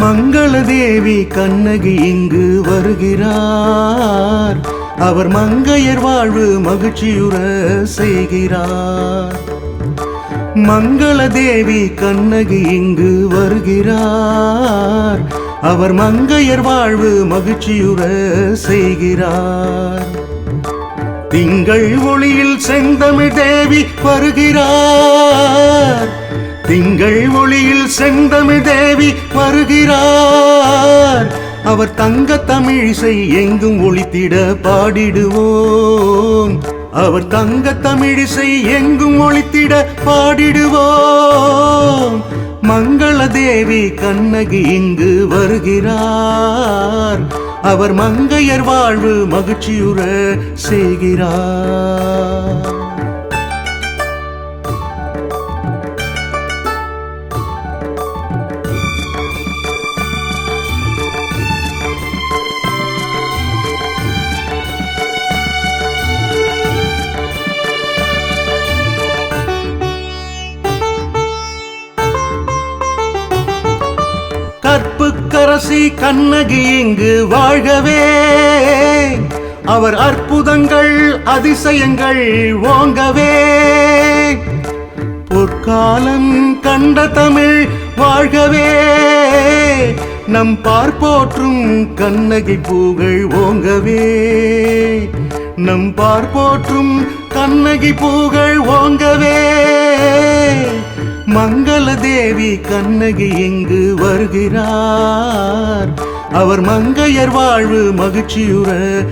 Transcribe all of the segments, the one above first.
மங்கள தேவி கண்ணகி இங்கு வருகிறார். அவர் மங்கையர் வாழ்வு மகிழ்ச்சியுற செய்கிறார். மங்கள தேவி கண்ணகி இங்கு வருகிறார். அவர் மங்கையர் வாழ்வு மகிழ்ச்சியுற செய்கிறார். திங்கள் ஒளியில் செந்தமிழ் தேவி வருகிறார். திங்கள் ஒளியில் செந்தமிழ் தேவி வருகிறார். அவர் தங்க தமிழிசை எங்கும் ஒளித்திட பாடிடுவோம். அவர் தங்க தமிழிசை எங்கும் ஒளித்திட பாடிடுவோம். மங்கள தேவி கண்ணகி இங்கு வருகிறார். அவர் மங்கையர் வாழ்வு மகிழ்ச்சியுற செய்கிறார். அரசி கண்ணகி இங்கு வாழ்கவே. அவர் அற்புதங்கள் அதிசயங்கள் ஓங்கவே. பொற்காலம் கண்ட தமிழ் வாழ்கவே. நம் பார்ப்போற்றும் கண்ணகி பூகள் ஓங்கவே. நம் பார்ப்போற்றும் கண்ணகி பூகள் ஓங்கவே. மங்கள தேவி கண்ணகி இங்கு வருகிறார். அவர் மங்கையர் வாழ்வு மகிழ்ச்சியுற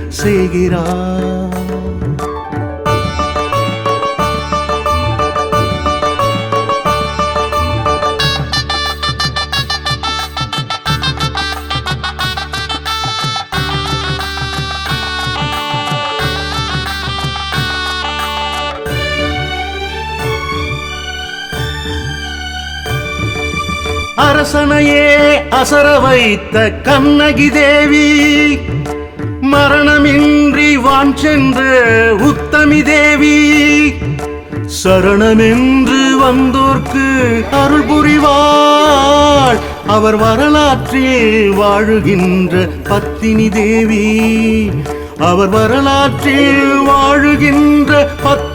செய்கிறார். அரசனையே அசர வைத்த கண்ணகி தேவி மரணமின்றி வான் சென்ற உத்தமி தேவி சரணமென்று வந்தோர்க்கு அருள் புரிவாள். அவர் வரலாற்றில் வாழுகின்ற பத்தினி தேவி அவர் வரலாற்றில் வாழுகின்ற பத்